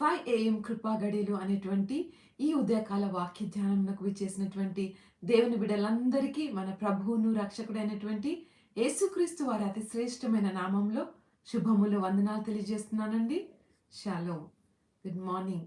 Five AM కృపా గడియలు అనేటువంటి ఈ ఉదయకాల వాక్య ధ్యానంలోకి విచ్చేసినటువంటి దేవుని బిడ్డలందరికీ మన ప్రభువును రక్షకుడైనటువంటి యేసుక్రీస్తు వారి అతి శ్రేష్టమైన నామంలో శుభములు వందనాలు తెలియజేస్తున్నానండి. షాలో. Good morning.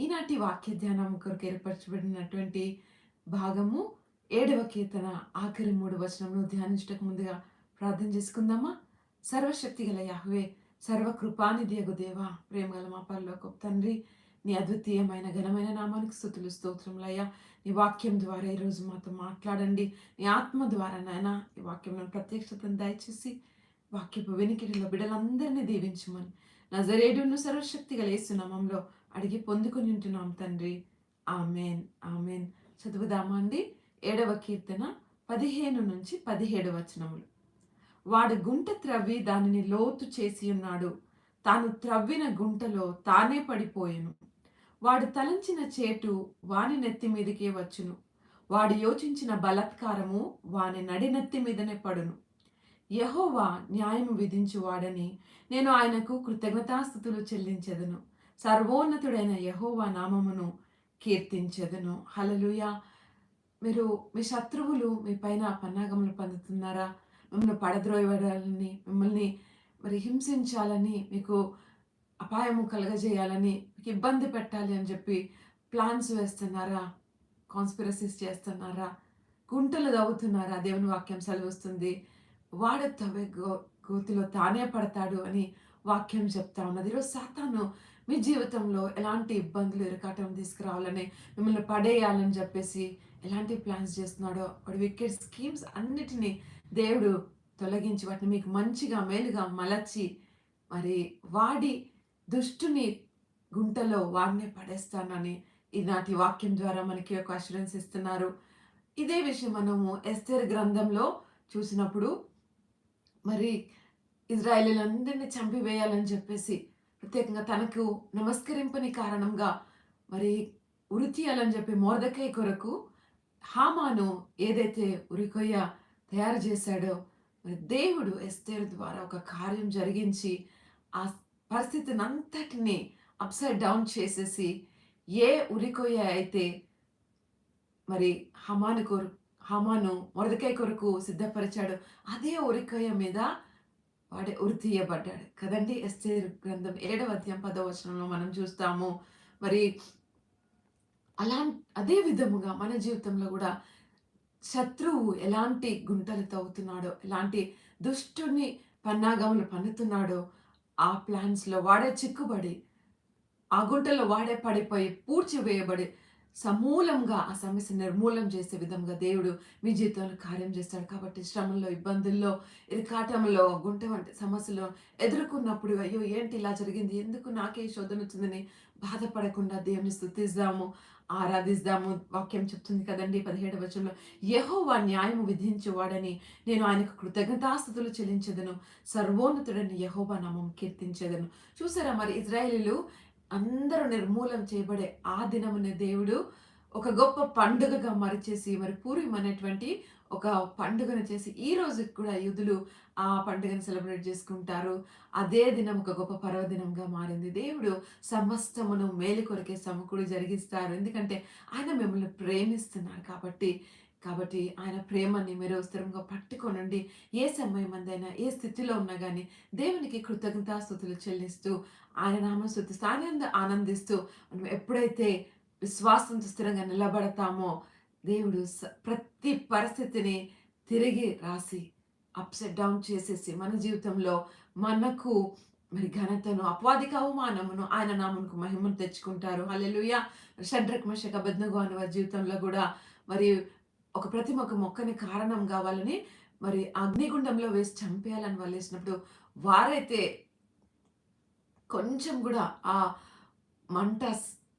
ఈనాటి వాక్య ధ్యానం కొరకు ఏర్పరచబడినటువంటి భాగము ఏడవ కీర్తన ఆఖరి మూడు వచనంలో ధ్యానించటకు ముందుగా ప్రార్థన చేసుకుందామా? సర్వశక్తి గల యాహ్వే సర్వకృపానిధి అగు దేవా ప్రేమగల మా పరలోకపు తండ్రి నీ అద్వితీయమైన ఘనమైన నామానికి స్థుతులు స్తోత్రములయ్యా. నీ వాక్యం ద్వారా ఈరోజు మాతో మాట్లాడండి. నీ ఆత్మ ద్వారా నాయన ఈ వాక్యంలో ప్రత్యక్షతను దయచేసి వాక్యపు వెనికిడిలో బిడ్డలందరినీ దీవించమని నజరేడును సర్వశక్తి గల యేసు నామంలో అడిగి పొందుకుని ఉంటున్నాం తండ్రి. Amen amen. చదువుదామా అండి? ఏడవ కీర్తన పదిహేను నుంచి పదిహేడు వచనములు. వాడు గుంట త్రవ్వి దానిని లోతు చేసి ఉన్నాడు. తాను త్రవ్విన గుంటలో తానే పడిపోయెను. వాడు తలంచిన చేటు వాని నెత్తి మీదకే వచ్చును. వాడు యోచించిన బలత్కారము వాని నడినెత్తి మీదనే పడును. యహోవా న్యాయము విధించువాడని నేను ఆయనకు కృతజ్ఞతాస్థుతులు చెల్లించెదను. సర్వోన్నతుడైన యహోవా నామమును కీర్తించెదను. హలలుయా మీరు మీ శత్రువులు మీ పైన పన్నాగములు పొందుతున్నారా? మిమ్మల్ని పడద్రోయడాలని మిమ్మల్ని మరి హింసించాలని మీకు అపాయము కలగజేయాలని మీకు ఇబ్బంది పెట్టాలి అని చెప్పి ప్లాన్స్ వేస్తున్నారా? కాన్స్పిరసీస్ చేస్తున్నారా? గుంటలు తవ్వుతున్నారా? దేవుని వాక్యం సెలవుస్తుంది. వాడు తవ్వే గో గోతిలో తానే పడతాడు అని వాక్యం చెప్తా ఉన్నది. ఈరోజు సాతాను మీ జీవితంలో ఎలాంటి ఇబ్బందులు ఇరకాటం తీసుకురావాలని మిమ్మల్ని పడేయాలని చెప్పేసి ఎలాంటి ప్లాన్స్ చేస్తున్నాడో వాడు వికెట్ స్కీమ్స్ అన్నిటినీ దేవుడు తొలగించి వాటిని మీకు మంచిగా మేలుగా మలచి మరి వాడి దుష్టుని గుంటలో వాడినే పడేస్తానని ఈనాటి వాక్యం ద్వారా మనకి ఒక అష్యూరెన్స్ ఇస్తున్నారు. ఇదే విషయం మనము ఎస్తేర్ గ్రంథంలో చూసినప్పుడు మరి ఇజ్రాయేలీలందరినీ చంపివేయాలని చెప్పేసి ప్రత్యేకంగా తనకు నమస్కరింపని కారణంగా మరి ఉరితీయాలని చెప్పి మోర్దకై కొరకు హామాను ఏదైతే ఉరికొయ్య తయారు చేశాడో మరి దేవుడు ఎస్తేరు ద్వారా ఒక కార్యం జరిగించి ఆ పరిస్థితిని అంతటిని అప్సైడ్ డౌన్ చేసేసి ఏ ఉరికొయ్య అయితే మరి హమాను కొరు హమాను మొరదకాయ కొరకు సిద్ధపరిచాడు అదే ఉరికొయ్య మీద వాడే ఉరి తీయబడ్డాడు. కదండి ఎస్తేర్ గ్రంథం ఏడవ అధ్యాయం పదవ వచనంలో మనం చూస్తాము. మరి అలా అదే విధముగా మన జీవితంలో కూడా శత్రువు ఎలాంటి గుంటలు తవ్వుతున్నాడో ఎలాంటి దుష్టుని పన్నాగములు పన్నుతున్నాడో ఆ ప్లాన్స్లో వాడే చిక్కుబడి ఆ గుంటలో వాడే పడిపోయి పూడ్చివేయబడి సమూలంగా ఆ సమస్య నిర్మూలం చేసే విధంగా దేవుడు మీ జీవితంలో కార్యం చేస్తాడు. కాబట్టి శ్రమంలో ఇబ్బందుల్లో ఇరికాటంలో గుంట వంటి సమస్యలు ఎదుర్కొన్నప్పుడు అయ్యో ఏంటి ఇలా జరిగింది? ఎందుకు నాకే శోధన వచ్చిందని బాధపడకుండా దేవుని స్థుతిద్దాము ఆరాధిస్తాము వాక్యం చెప్తుంది కదండి పదిహేడు వచనంలో. యహోవా న్యాయము విధించేవాడని నేను ఆయనకు కృతజ్ఞతాస్థుతులు చెల్లించదను. సర్వోన్నతుడని యహోవా నామం కీర్తించేదను. చూసారా మరి ఇజ్రాయేలీలు అందరూ నిర్మూలం చేయబడే ఆ దినమున దేవుడు ఒక గొప్ప పండుగగా మరిచేసి మరి పూర్వం అనేటువంటి ఒక పండుగను చేసి ఈ రోజుకి కూడా యూదులు ఆ పండుగను సెలబ్రేట్ చేసుకుంటారు. అదే దినం ఒక గొప్ప పర్వదినంగా మారింది. దేవుడు సమస్తమును మేలు కొరకే సమకూడి జరిగిస్తారు. ఎందుకంటే ఆయన మిమ్మల్ని ప్రేమిస్తున్నారు కాబట్టి కాబట్టి ఆయన ప్రేమని మీరు స్థిరంగా పట్టుకోనండి. ఏ సమయం అందైనా ఏ స్థితిలో ఉన్నా కానీ దేవునికి కృతజ్ఞతాస్థుతులు చెల్లిస్తూ ఆయన నామం స్థుతిస్తూ ఆనంద ఆనందిస్తూ మనం ఎప్పుడైతే విశ్వాసంతో స్థిరంగా నిలబడతామో దేవుడు ప్రతి పరిస్థితిని తిరిగి రాసి అప్సెట్ డౌన్ చేసేసి మన జీవితంలో మనకు మరి ఘనతను అపవాదిక అవమానమును ఆయన నామమునకు మహిమను తెచ్చుకుంటారు. హల్లెలూయ. షడ్రక్ మషక బద్నగు అని వారి జీవితంలో కూడా మరి ఒక ప్రతి ఒక మొక్కని కారణం కావాలని మరి అగ్నిగుండంలో వేసి చంపేయాలని వాళ్ళు వేసినప్పుడు వారైతే కొంచెం కూడా ఆ మంట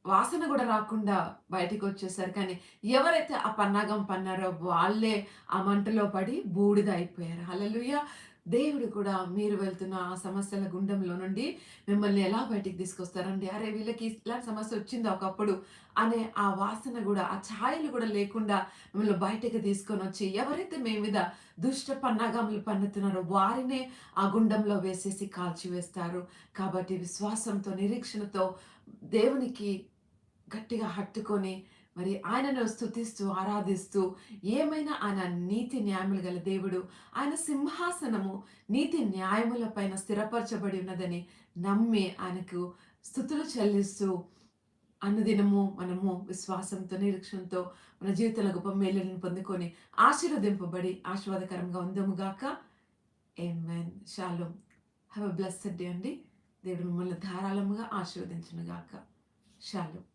వాసన కూడా రాకుండా బయటికి వచ్చేసారు కానీ ఎవరైతే ఆ పన్నాగం పన్నారో వాళ్ళే ఆ మంటలో పడి బూడిద అయిపోయారు హల్లెలూయా! దేవుడు కూడా మీరు వెళ్తున్న ఆ సమస్యల గుండంలో నుండి మిమ్మల్ని ఎలా బయటికి తీసుకొస్తారండి? అరే వీళ్ళకి ఇలాంటి సమస్య వచ్చింది ఒకప్పుడు? అనే ఆ వాసన కూడా ఆ ఛాయలు కూడా లేకుండా మిమ్మల్ని బయటకు తీసుకొని వచ్చి ఎవరైతే మీ మీద దుష్ట పన్నాగములు పన్నుతున్నారో వారినే ఆ గుండంలో వేసేసి కాల్చివేస్తారు. కాబట్టి విశ్వాసంతో నిరీక్షణతో దేవునికి గట్టిగా హత్తుకొని మరి ఆయనను స్థుతిస్తూ ఆరాధిస్తూ ఏమైనా ఆయన నీతి న్యాయములు గల దేవుడు ఆయన సింహాసనము నీతి న్యాయముల పైన స్థిరపరచబడి ఉన్నదని నమ్మి ఆయనకు స్థుతులు చెల్లిస్తూ అన్నదినము మనము విశ్వాసంతో నిరీక్షణతో మన జీవితంలో గొప్ప మేలులను పొందుకొని ఆశీర్వదింపబడి ఆశీర్వాదకరంగా ఉందముగాక amen shalom have a blessed day అండి. దేవుడు మిమ్మల్ని ధారాళముగా ఆశీర్వదించునుగాక షాలోమ్